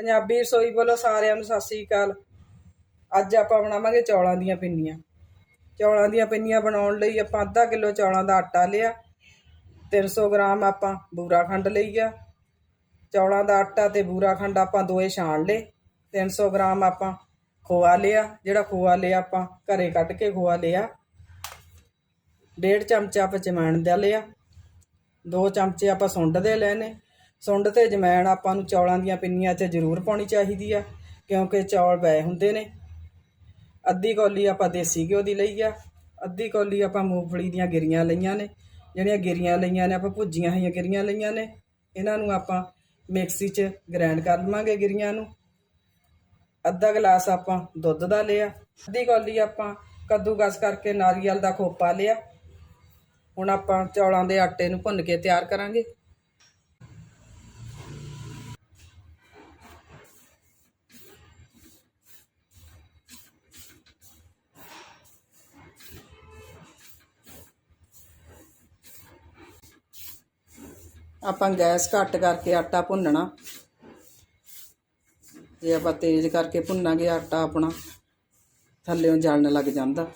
ਪੰਜਾਬੀ ਰਸੋਈ ਵੱਲੋਂ ਸਾਰਿਆਂ ਨੂੰ ਸਤਿ ਸ੍ਰੀ ਅਕਾਲ। ਅੱਜ ਆਪਾਂ ਬਣਾਵਾਂਗੇ ਚੌਲਾਂ ਦੀਆਂ ਪਿੰਨੀਆਂ। ਚੌਲਾਂ ਦੀਆਂ ਪਿੰਨੀਆਂ ਬਣਾਉਣ ਲਈ ਆਪਾਂ ਅੱਧਾ ਕਿਲੋ ਚੌਲਾਂ ਦਾ ਆਟਾ ਲਿਆ। 300 ਗ੍ਰਾਮ ਆਪਾਂ ਬੂਰਾ ਖੰਡ ਲਈ ਆ। ਚੌਲਾਂ ਦਾ ਆਟਾ ਤੇ ਬੂਰਾ ਖੰਡ ਆਪਾਂ ਦੋਏ ਛਾਣ ਲਏ। 300 ਗ੍ਰਾਮ ਆਪਾਂ ਖੋਆ ਲਿਆ। ਜਿਹੜਾ ਖੋਆ ਲਿਆ ਆਪਾਂ ਘਰੇ ਕੱਢ ਕੇ ਖੋਆ ਲਿਆ। ਡੇਢ ਚਮਚਾ ਆਪਾਂ ਜਮੈਣ ਦਾ ਲਿਆ। ਦੋ ਚਮਚੇ ਆਪਾਂ ਸੁੰਡ ਦੇ ਲੈਣੇ ਸੁੰਡ ਤੇ ਜਮੈਣ ਆਪਾਂ ਨੂੰ ਚੌਲਾਂ ਦੀਆਂ ਪਿੰਨੀਆਂ 'ਚ ਜ਼ਰੂਰ ਪਾਉਣੀ ਚਾਹੀਦੀ ਆ, ਕਿਉਂਕਿ ਚੌਲ ਬੈ ਹੁੰਦੇ ਨੇ। ਅੱਧੀ ਕੌਲੀ ਆਪਾਂ ਦੇਸੀ ਘਿਓ ਦੀ ਲਈ ਆ, ਅੱਧੀ ਕੌਲੀ ਆਪਾਂ ਮੂੰਗਫਲੀ ਦੀਆਂ ਗਿਰੀਆਂ ਲਈਆਂ ਨੇ, ਜਿਹੜੀਆਂ ਗਿਰੀਆਂ ਲਈਆਂ ਨੇ, ਆਪਾਂ ਭੁੱਜੀਆਂ ਹੋਈਆਂ ਗਿਰੀਆਂ ਲਈਆਂ ਨੇ, ਇਹਨਾਂ ਨੂੰ ਆਪਾਂ ਮਿਕਸੀ 'ਚ ਗ੍ਰਾਈਂਡ ਕਰ ਲਵਾਂਗੇ ਗਿਰੀਆਂ ਨੂੰ। ਅੱਧਾ ਗਲਾਸ ਆਪਾਂ ਦੁੱਧ ਦਾ ਲਿਆ, ਅੱਧੀ ਕੌਲੀ ਆਪਾਂ ਕੱਦੂਕਸ ਕਰਕੇ ਨਾਰੀਅਲ ਦਾ ਖੋਪਾ ਲਿਆ। ਹੁਣ ਆਪਾਂ ਚੌਲਾਂ ਦੇ ਆਟੇ ਨੂੰ ਭੁੰਨ ਕੇ ਤਿਆਰ ਕਰਾਂਗੇ। ਆਪਾਂ ਗੈਸ ਘੱਟ ਕਰਕੇ ਆਟਾ ਭੁੰਨਣਾ। ਜੇ ਆਪਾਂ ਤੇਜ਼ ਕਰਕੇ ਭੁੰਨਾਂਗੇ ਆਟਾ ਆਪਣਾ, ਥੱਲੇੋਂ ਜਲਣ ਲੱਗ ਜਾਂਦਾ।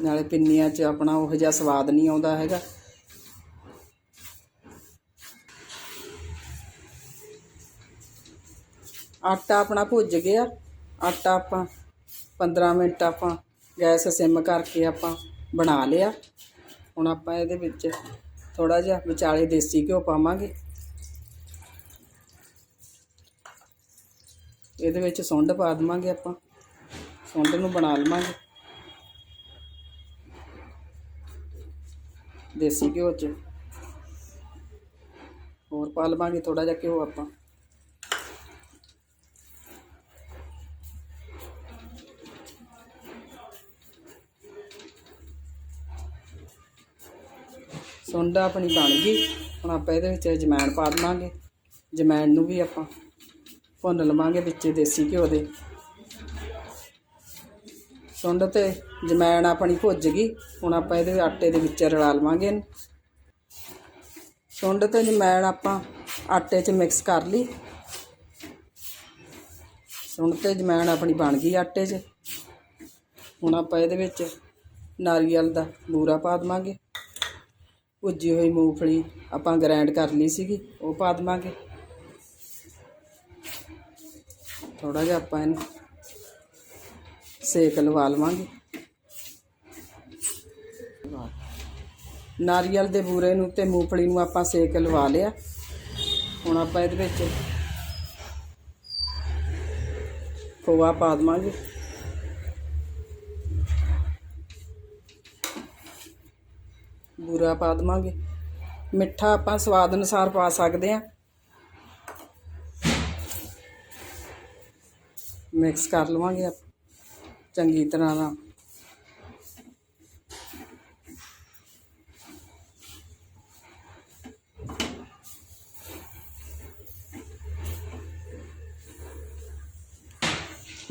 ਨਾਲੇ ਪਿੰਨੀਆਂ 'ਚ ਆਪਣਾ ਉਹ ਜਿਹਾ ਸਵਾਦ ਨਹੀਂ ਆਉਂਦਾ ਹੈਗਾ। ਆਟਾ ਆਪਣਾ ਭੁੱਜ ਗਿਆ। ਆਟਾ ਆਪਾਂ 15 ਮਿੰਟ ਆਪਾਂ ਗੈਸ ਸਿਮ ਕਰਕੇ ਆਪਾਂ ਬਣਾ ਲਿਆ। ਹੁਣ ਆਪਾਂ ਇਹਦੇ ਵਿੱਚ ਥੋੜਾ ਜਿਹਾ ਵਿਚਾਲੇ ਦੇਸੀ ਘਿਓ ਪਾਵਾਂਗੇ। ਇਹਦੇ ਵਿੱਚ ਸੁੰਡ ਪਾ ਦੇਵਾਂਗੇ ਆਪਾਂ। ਸੁੰਡ ਨੂੰ ਬਣਾ ਲਵਾਂਗੇ। ਦੇਸੀ ਘਿਓ ਚ। ਹੋਰ ਪਾ ਲਵਾਂਗੇ ਥੋੜਾ ਜਿਹਾ ਘਿਓ ਆਪਾਂ। ਸੁੰਡ ਆਪਣੀ ਬਣ ਗਈ। ਹੁਣ ਆਪਾਂ ਇਹਦੇ ਵਿੱਚ ਜਮੈਣ ਪਾ ਦੇਵਾਂਗੇ। ਜਮੈਣ ਨੂੰ ਵੀ ਆਪਾਂ ਭੁੰਨ ਲਵਾਂਗੇ ਵਿੱਚ ਦੇਸੀ ਘਿਓ ਦੇ। ਸੁੰਡ ਤੇ ਜਮੈਣ ਆਪਣੀ ਭੁੱਜ ਗਈ। ਹੁਣ ਆਪਾਂ ਇਹਦੇ ਆਟੇ ਦੇ ਵਿੱਚ ਰਲਾ ਲਵਾਂਗੇ ਇਹਨੂੰ। ਸੁੰਡ ਤੇ ਜਮੈਣ ਆਪਾਂ ਆਟੇ 'ਚ ਮਿਕਸ ਕਰ ਲਈ। ਸੁੰਡ ਤੇ ਜਮੈਣ ਆਪਣੀ ਬਣ ਗਈ ਆਟੇ 'ਚ। ਹੁਣ ਆਪਾਂ ਇਹਦੇ ਵਿੱਚ ਨਾਰੀਅਲ ਦਾ ਬੂਰਾ ਪਾ ਦੇਵਾਂਗੇ। ਭੁੱਜੀ ਹੋਈ ਮੂੰਗਫਲੀ ਆਪਾਂ ਗ੍ਰਾਈਂਡ ਕਰ ਲਈ ਸੀਗੀ, ਉਹ ਪਾ ਦੇਵਾਂਗੇ। ਥੋੜਾ ਜਿਹਾ ਆਪਾਂ ਇਹਨੂੰ ਸੇਕ ਲਵਾ ਲਵਾਂਗੇ। ਨਾਰੀਅਲ ਦੇ ਬੂਰੇ ਨੂੰ ਤੇ ਮੂੰਗਫਲੀ ਨੂੰ ਆਪਾਂ ਸੇਕ ਲਵਾ ਲਿਆ। ਹੁਣ ਆਪਾਂ ਇਹਦੇ ਵਿੱਚ ਖੋਆ ਪਾ ਦੇਵਾਂਗੇ। ਬੁਰਾ ਪਾ ਦੇਵਾਂਗੇ। ਮਿੱਠਾ ਆਪਾਂ ਸਵਾਦ ਅਨੁਸਾਰ ਪਾ ਸਕਦੇ ਹਾਂ। ਮਿਕਸ ਕਰ ਲਵਾਂਗੇ ਚੰਗੀ ਤਰ੍ਹਾਂ ਨਾਲ।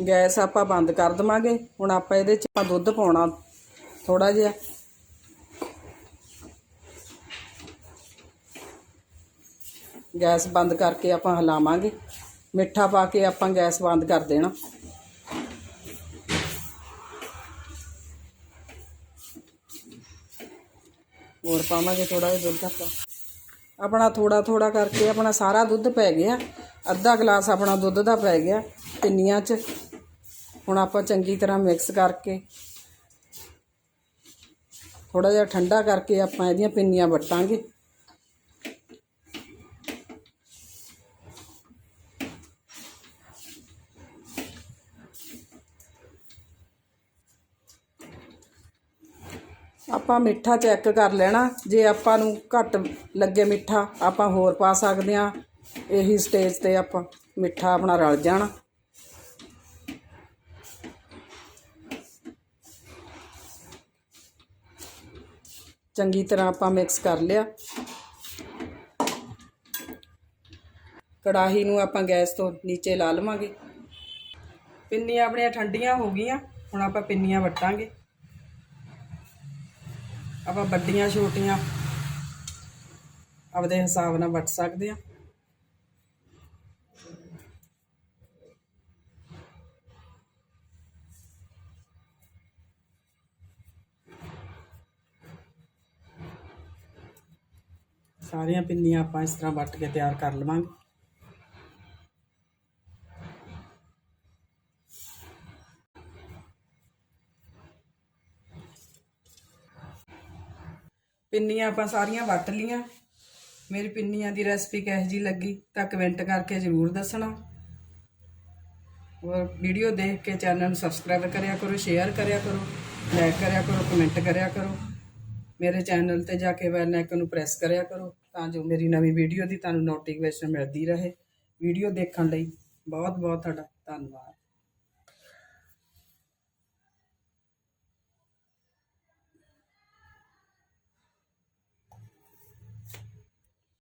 ਗੈਸ ਆਪਾਂ ਬੰਦ ਕਰ ਦਵਾਂਗੇ। ਹੁਣ ਆਪਾਂ ਇਹਦੇ ਚ ਦੁੱਧ ਪਾਉਣਾ ਥੋੜਾ ਜਿਹਾ। ਗੈਸ ਬੰਦ ਕਰਕੇ ਆਪਾਂ ਹਿਲਾਵਾਂਗੇ। ਮਿੱਠਾ ਪਾ ਕੇ ਆਪਾਂ ਗੈਸ ਬੰਦ ਕਰ ਦੇਣਾ। ਹੋਰ ਪਾਵਾਂਗੇ ਥੋੜਾ ਜਿਹਾ ਦੁੱਧ ਆਪਾਂ। ਆਪਣਾ ਥੋੜਾ ਥੋੜਾ ਕਰਕੇ ਆਪਣਾ ਸਾਰਾ ਦੁੱਧ ਪੈ ਗਿਆ। ਅੱਧਾ ਗਲਾਸ ਆਪਣਾ ਦੁੱਧ ਦਾ ਪੈ ਗਿਆ ਪਿੰਨੀਆਂ 'ਚ। ਹੁਣ ਆਪਾਂ ਚੰਗੀ ਤਰ੍ਹਾਂ ਮਿਕਸ ਕਰਕੇ ਥੋੜਾ ਜਿਹਾ ਠੰਡਾ ਕਰਕੇ ਆਪਾਂ ਇਹਦੀਆਂ ਪਿੰਨੀਆਂ ਵੱਟਾਂਗੇ। ਆਪਾਂ ਮਿੱਠਾ ਚੈੱਕ ਕਰ ਲੈਣਾ। ਜੇ ਆਪਾਂ ਨੂੰ ਘੱਟ ਲੱਗੇ ਮਿੱਠਾ, ਆਪਾਂ ਹੋਰ ਪਾ ਸਕਦੇ ਆ ਇਹੀ ਸਟੇਜ ਤੇ ਆਪਾਂ ਮਿੱਠਾ ਆਪਣਾ ਰਲ ਜਾਣਾ। ਚੰਗੀ ਤਰ੍ਹਾਂ ਆਪਾਂ ਮਿਕਸ ਕਰ ਲਿਆ। ਕੜਾਹੀ ਨੂੰ ਆਪਾਂ ਗੈਸ ਤੋਂ ਨੀਚੇ ਲਾ ਲਵਾਂਗੇ। ਪਿੰਨੀਆਂ ਆਪਣੀਆਂ ਠੰਡੀਆਂ ਹੋ ਗਈਆਂ, ਹੁਣ ਆਪਾਂ ਪਿੰਨੀਆਂ ਵੱਟਾਂਗੇ। ਆਪਾਂ ਵੱਡੀਆਂ, ਛੋਟੀਆਂ ਆਪਦੇ ਹਿਸਾਬ ਨਾਲ ਵੱਟ ਸਕਦੇ ਆ ਸਾਰੀਆਂ ਪਿੰਨੀਆਂ ਆਪਾਂ ਇਸ ਤਰ੍ਹਾਂ ਵੱਟ ਕੇ ਤਿਆਰ ਕਰ ਲਵਾਂਗੇ। ਪਿੰਨੀਆਂ ਆਪਾਂ ਸਾਰੀਆਂ ਵੱਟ ਲੀਆਂ ਮੇਰੀ ਪਿੰਨੀਆਂ ਦੀ ਰੈਸਪੀ ਕਿਹੋ ਜੀ ਲੱਗੀ, ਤਾਂ ਕਮੈਂਟ ਕਰਕੇ ਜ਼ਰੂਰ ਦੱਸਣਾ। ਔਰ ਵੀਡੀਓ ਦੇਖ ਕੇ ਚੈਨਲ ਨੂੰ ਸਬਸਕ੍ਰਾਈਬ ਕਰਿਆ ਕਰੋ ਸ਼ੇਅਰ ਕਰਿਆ ਕਰੋ ਲਾਈਕ ਕਰਿਆ ਕਰੋ ਕਮੈਂਟ ਕਰਿਆ ਕਰੋ। ਮੇਰੇ ਚੈਨਲ ਤੇ ਜਾ ਕੇ ਬੈਲ ਆਈਕਨ ਨੂੰ ਪ੍ਰੈਸ ਕਰਿਆ ਕਰੋ, ਤਾਂ ਜੋ ਮੇਰੀ ਨਵੀਂ ਵੀਡੀਓ ਦੀ ਤੁਹਾਨੂੰ ਨੋਟੀਫਿਕੇਸ਼ਨ ਮਿਲਦੀ ਰਹੇ। ਵੀਡੀਓ ਦੇਖਣ ਲਈ ਬਹੁਤ ਬਹੁਤ ਤੁਹਾਡਾ ਧੰਨਵਾਦ।